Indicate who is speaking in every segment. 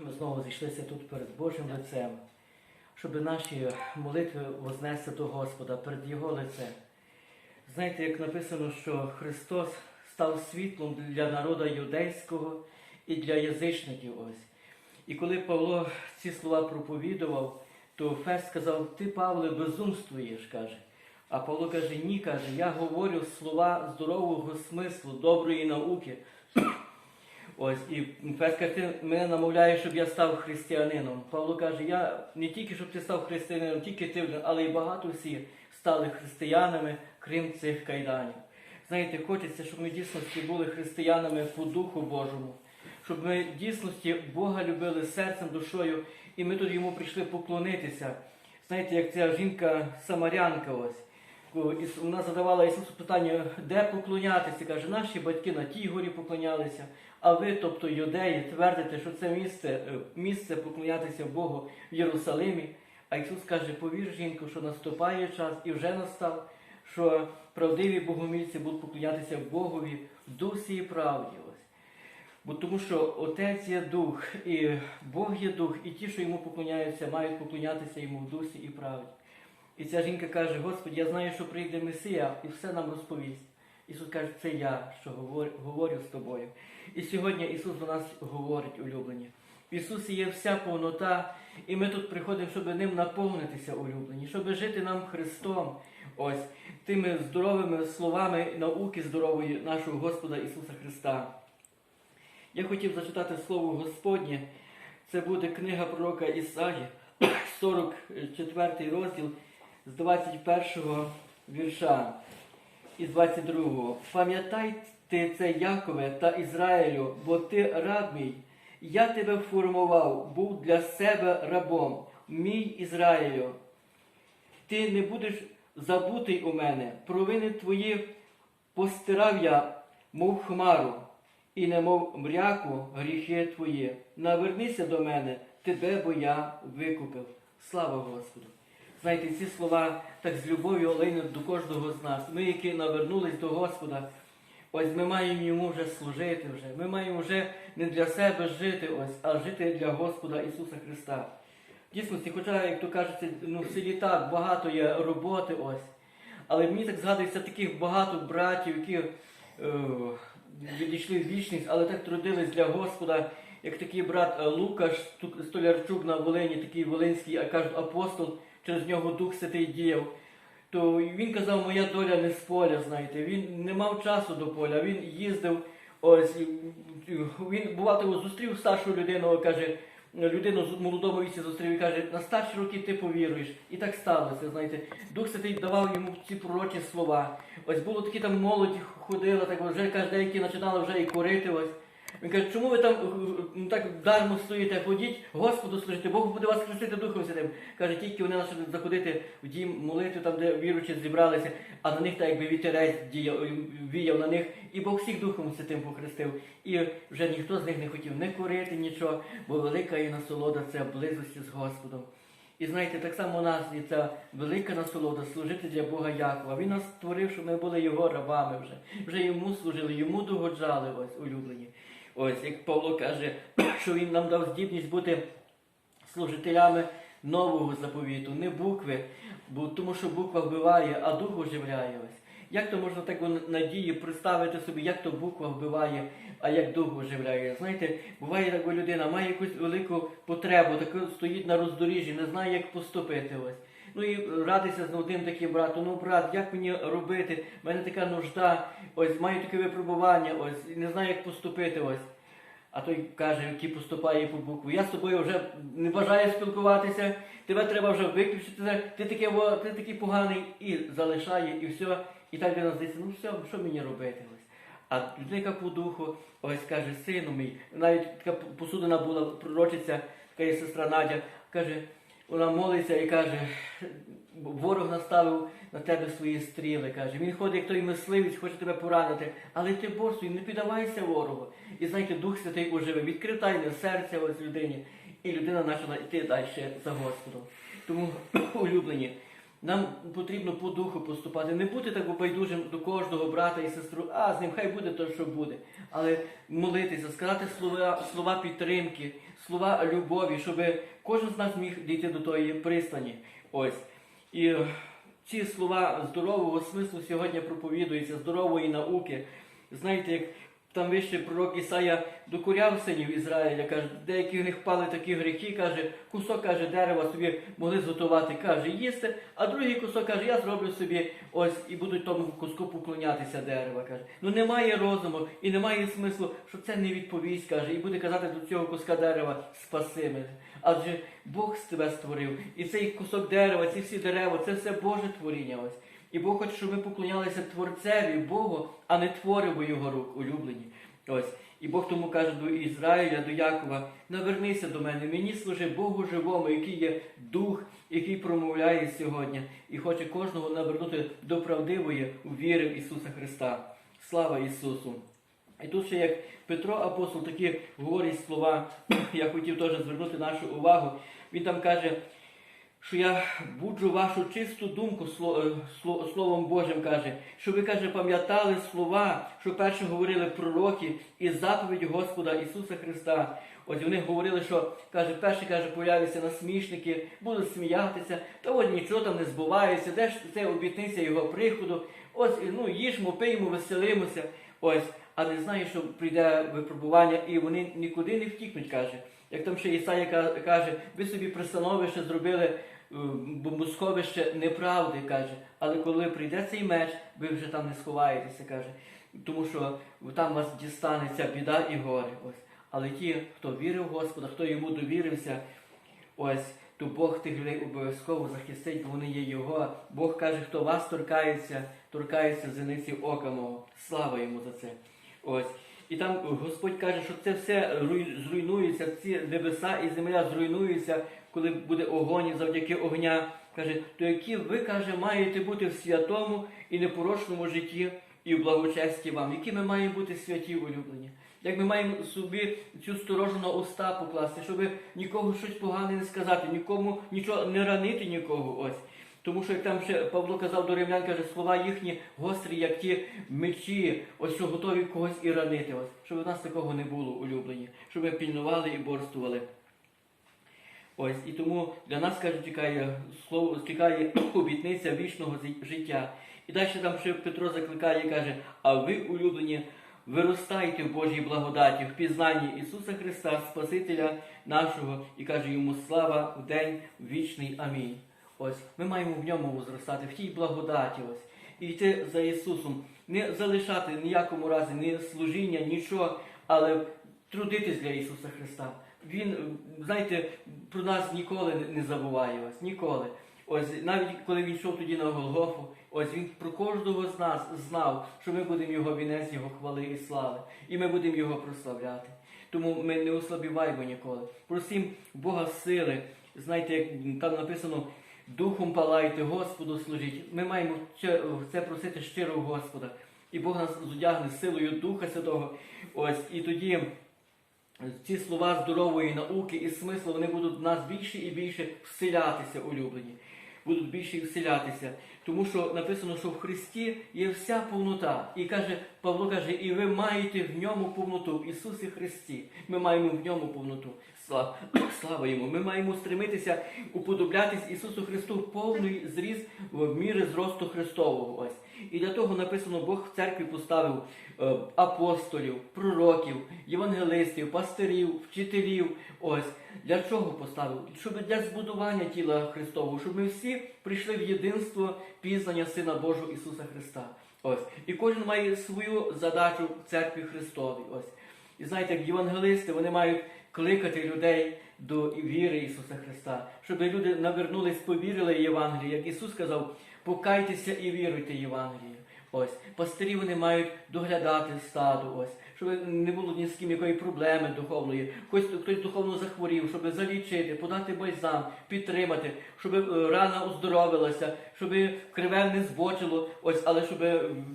Speaker 1: Ми знову зійшлися тут перед Божим лицем, щоб наші молитви вознести до Господа перед Його лицем. Знаєте, як написано, що Христос став світлом для народу юдейського і для язичників ось. І коли Павло ці слова проповідував, то Фест сказав, ти, Павле, безумствуєш, каже. А Павло каже, ні, каже, я говорю слова здорового смислу, доброї науки. Ось, і каже, ти мене намовляєш, щоб я став християнином. Павло каже, я не тільки, щоб ти став християнином, тільки ти, але й багато всі стали християнами, крім цих кайданів. Знаєте, хочеться, щоб ми дійсності були християнами по Духу Божому, щоб ми дійсності Бога любили серцем, душою, і ми тут йому прийшли поклонитися. Знаєте, як ця жінка Самарянка ось. Іс- Вона задавала Ісусу питання, де поклонятися. Каже, наші батьки на тій горі поклонялися, а ви, тобто юдеї, твердите, що це місце, е, місце поклонятися Богу в Єрусалимі. А Ісус каже, повір жінку, що наступає час і вже настав, що правдиві богомільці будуть поклонятися Богові в дусі і правді. Бо тому що Отець є дух, і Бог є дух, і ті, що йому поклоняються, мають поклонятися йому в дусі і правді. І ця жінка каже: Господи, я знаю, що прийде Месія і все нам розповість. Ісус каже, це я, що говорю, з тобою. І сьогодні Ісус до нас говорить, улюблені. В Ісусі є вся повнота, і ми тут приходимо, щоб ним наповнитися, улюблені, щоб жити нам Христом, ось тими здоровими словами науки здорової нашого Господа Ісуса Христа. Я хотів зачитати Слово Господнє. Це буде книга пророка Ісаї, 44 розділ з 21 вірша і з 22. Пам'ятайте це, Якове та Ізраїлю, бо ти раб мій. Я тебе формував, був для себе рабом, мій Ізраїлю. Ти не будеш забутий у мене. Провини твої постирав я, мов хмару, і немов мряку гріхи твої. Навернися до мене, тебе, бо я викупив. Слава Господу! Знаєте, ці слова так з любов'ю олейнуть до кожного з нас. Ми, які навернулись до Господа, ось ми маємо йому вже служити вже. Ми маємо вже не для себе жити, ось, а жити для Господа Ісуса Христа. В дійсності, хоча, як то кажеться, ну, в селі так багато є роботи, ось. Але мені так згадується таких багато братів, які е, відійшли в вічність, але так трудились для Господа, як такий брат е, Лукаш Столярчук на Волині, такий волинський, а кажуть, апостол, через нього Дух Святий діяв. То він казав, моя доля не з поля, знаєте. Він не мав часу до поля, він їздив, ось він бувало зустрів старшу людину, каже, людину з молодому віці зустрів і каже, на старші роки ти повіруєш. І так сталося, знаєте. Дух Святий давав йому ці пророчі слова. Ось було такі там молоді ходила, так вже каже, деякі починали вже і корити ось. Він каже, чому ви там е, е, так дармо стоїте, ходіть, Господу служити, Бог буде вас хрестити Духом Святим. Каже, тільки вони почали заходити в дім молитви, там, де віручі зібралися, а на них так якби вітерець діяв, віяв на них, і Бог всіх Духом Святим похрестив. І вже ніхто з них не хотів не корити нічого, бо велика є насолода це близості з Господом. І знаєте, так само у нас є ця велика насолода служити для Бога Якова. Він нас створив, щоб ми були його рабами вже. Вже йому служили, йому догоджали ось улюблені. Ось як Павло каже, що він нам дав здібність бути служителями нового заповіту, не букви, бо тому що буква вбиває, а дух оживляє ось. Як то можна таку надію представити собі, як то буква вбиває, а як дух оживляє? Знаєте, буває так, бо людина має якусь велику потребу, таку стоїть на роздоріжжі, не знає, як поступити ось. Ну і радиться з одним таким братом, ну брат, як мені робити? У мене така нужда, ось маю таке випробування, ось не знаю, як поступити ось. А той каже, який поступає по букву. Я з тобою вже не бажаю спілкуватися, тебе треба вже виключити. Ти такий, ти такий поганий і залишає, і все. І так людина здається, ну все, що мені робити? Ось. А людина по духу, ось каже, сину мій, навіть така посудина була пророчиця, така є сестра Надя, каже, вона молиться і каже, ворог наставив на тебе свої стріли. каже. Він ходить, як той мисливець, хоче тебе поранити, але ти борсуй, не піддавайся ворогу. І знаєте, Дух Святий оживе, відкрив тайне серця ось людині, і людина почала йти далі за Господом. Тому, улюблені, нам потрібно по духу поступати, не бути так байдужим до кожного брата і сестру, а з ним хай буде то, що буде. Але молитися, сказати слова, слова підтримки, слова любові, щоб кожен з нас міг дійти до тої пристані. Ось. І е, ці слова здорового смислу сьогодні проповідуються, здорової науки. Знаєте, як там вище пророк Ісая докоряв синів Ізраїля, каже, деякі них впали такі гріхи, каже, кусок каже, дерева собі могли зготувати, каже, їсти, а другий кусок каже, я зроблю собі ось і будуть тому куску поклонятися дерева. каже. Ну немає розуму і немає смислу, що це не відповість, каже, і буде казати до цього куска дерева спаси мене. Адже Бог з тебе створив. І цей кусок дерева, ці всі дерева, це все Боже творіння. ось. І Бог хоче, щоб ми поклонялися Творцеві, Богу, а не твориву його рук улюблені. Ось. І Бог тому каже до Ізраїля, до Якова, навернися до мене, мені служи Богу живому, який є дух, який промовляє сьогодні, і хоче кожного навернути до правдивої віри в Ісуса Христа. Слава Ісусу! І тут ще як Петро апостол такі говорить слова, я хотів теж звернути нашу увагу. Він там каже, що я буджу вашу чисту думку е, сло- Словом Божим каже, що ви каже, пам'ятали слова, що перше говорили пророки і заповідь Господа Ісуса Христа. Ось вони говорили, що каже, перше каже, появляться насмішники, будуть сміятися, та от нічого там не збувається, де ж це обітниця його приходу. Ось ну їжмо, пиймо, веселимося. Ось, а не знає, що прийде випробування, і вони нікуди не втікнуть, каже. Як там ще Ісая каже, ви собі пристановище зробили е, бомбосховище неправди, каже. Але коли прийде цей меч, ви вже там не сховаєтеся, каже. Тому що там вас дістанеться біда і горе. Ось. Але ті, хто вірив в Господа, хто йому довірився, ось, то Бог тих людей обов'язково захистить, бо вони є Його. Бог каже, хто вас торкається, торкається зениці ока мого. Слава йому за це. Ось. І там Господь каже, що це все руй- зруйнується, ці небеса і земля зруйнуються, коли буде огонь завдяки огня. Каже, то які ви, каже, маєте бути в святому і непорочному житті і в благочесті вам. Які ми маємо бути святі улюблені? Як ми маємо собі цю сторожу на уста покласти, щоб нікого щось погане не сказати, нікому нічого не ранити нікого. Ось. Тому що як там ще Павло казав до римлян, каже, слова їхні гострі, як ті мечі, ось що готові когось і ранити. Ось, щоб у нас такого не було улюблені, щоб ми пільнували і борствували. Ось, і тому для нас, каже, тікає слово, тікає обітниця вічного життя. І далі там ще Петро закликає і каже, а ви, улюблені, виростайте в Божій благодаті, в пізнанні Ісуса Христа, Спасителя нашого, і каже йому слава в день вічний. Амінь. Ось ми маємо в ньому зростати, в тій благодаті. Ось. І йти за Ісусом, не залишати ніякому разі ні служіння, нічого, але трудитись для Ісуса Христа. Він, знаєте, про нас ніколи не забуває ось, ніколи. Ось навіть коли він йшов тоді на Голгофу, ось він про кожного з нас знав, що ми будемо його вінець, його хвали і слави, і ми будемо його прославляти. Тому ми не ослабіваємо ніколи. Просім Бога сили. Знаєте, як там написано, духом палайте, Господу служіть. Ми маємо це- просити щиро у Господа. І Бог нас зодягне силою Духа Святого. Ось, і тоді ці слова здорової науки і смислу вони будуть в нас більше і більше вселятися, улюблені. Будуть більше і вселятися. Тому що написано, що в Христі є вся повнота. І каже, Павло каже, і ви маєте в ньому повноту, в Ісусі Христі. Ми маємо в ньому повноту. Слава, слава йому. Ми маємо стремитися уподоблятись Ісусу Христу в повний зріз в міри зросту Христового. Ось. І для того написано, Бог в церкві поставив е, апостолів, пророків, євангелистів, пастирів, вчителів. Ось для чого поставив? Щоб для збудування тіла Христового, щоб ми всі прийшли в єдинство пізнання Сина Божого Ісуса Христа. Ось. І кожен має свою задачу в церкві Христовій. Ось. І знаєте, євангелисти, вони мають кликати людей до віри Ісуса Христа, щоб люди навернулись, повірили Євангелію. Як Ісус сказав, покайтеся і віруйте Євангелію. Ось, пастирі вони мають доглядати стаду, ось, щоб не було ні з ким якої проблеми духовної. Хтось, хтось духовно захворів, щоб залічити, подати бальзам, підтримати, щоб е, рана оздоровилася, щоб криве не збочило, ось, але щоб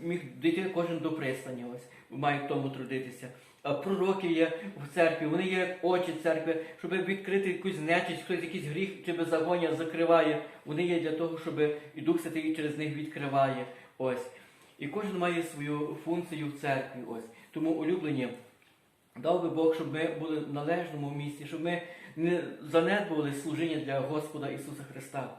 Speaker 1: міг дійти кожен до пристані. Ось, мають тому трудитися. Пророки є в церкві, вони є очі церкви, щоб відкрити якусь нечисть, хтось якийсь гріх чи беззаконня закриває. Вони є для того, щоб і Дух Святий через них відкриває. Ось. І кожен має свою функцію в церкві. Ось. Тому улюблені. Дав би Бог, щоб ми були в належному місці, щоб ми не занедбували служіння для Господа Ісуса Христа.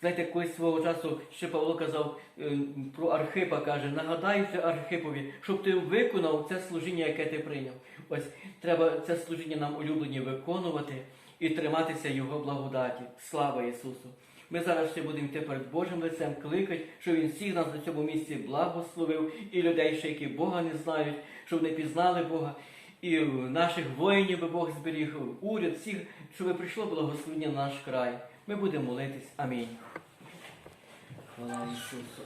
Speaker 1: Знаєте, колись свого часу ще Павло казав е, про Архипа, каже, нагадайте Архипові, щоб ти виконав це служіння, яке ти прийняв. Ось треба це служіння нам улюблені виконувати і триматися Його благодаті. Слава Ісусу! Ми зараз ще будемо йти перед Божим лицем, кликати, щоб Він всіх нас на цьому місці благословив, і людей, ще які Бога не знають, щоб не пізнали Бога. І наших воїнів би Бог зберіг, уряд, всіх, щоб прийшло благословення на наш край. Ми будемо молитись. Амінь. Хвала Ісусу.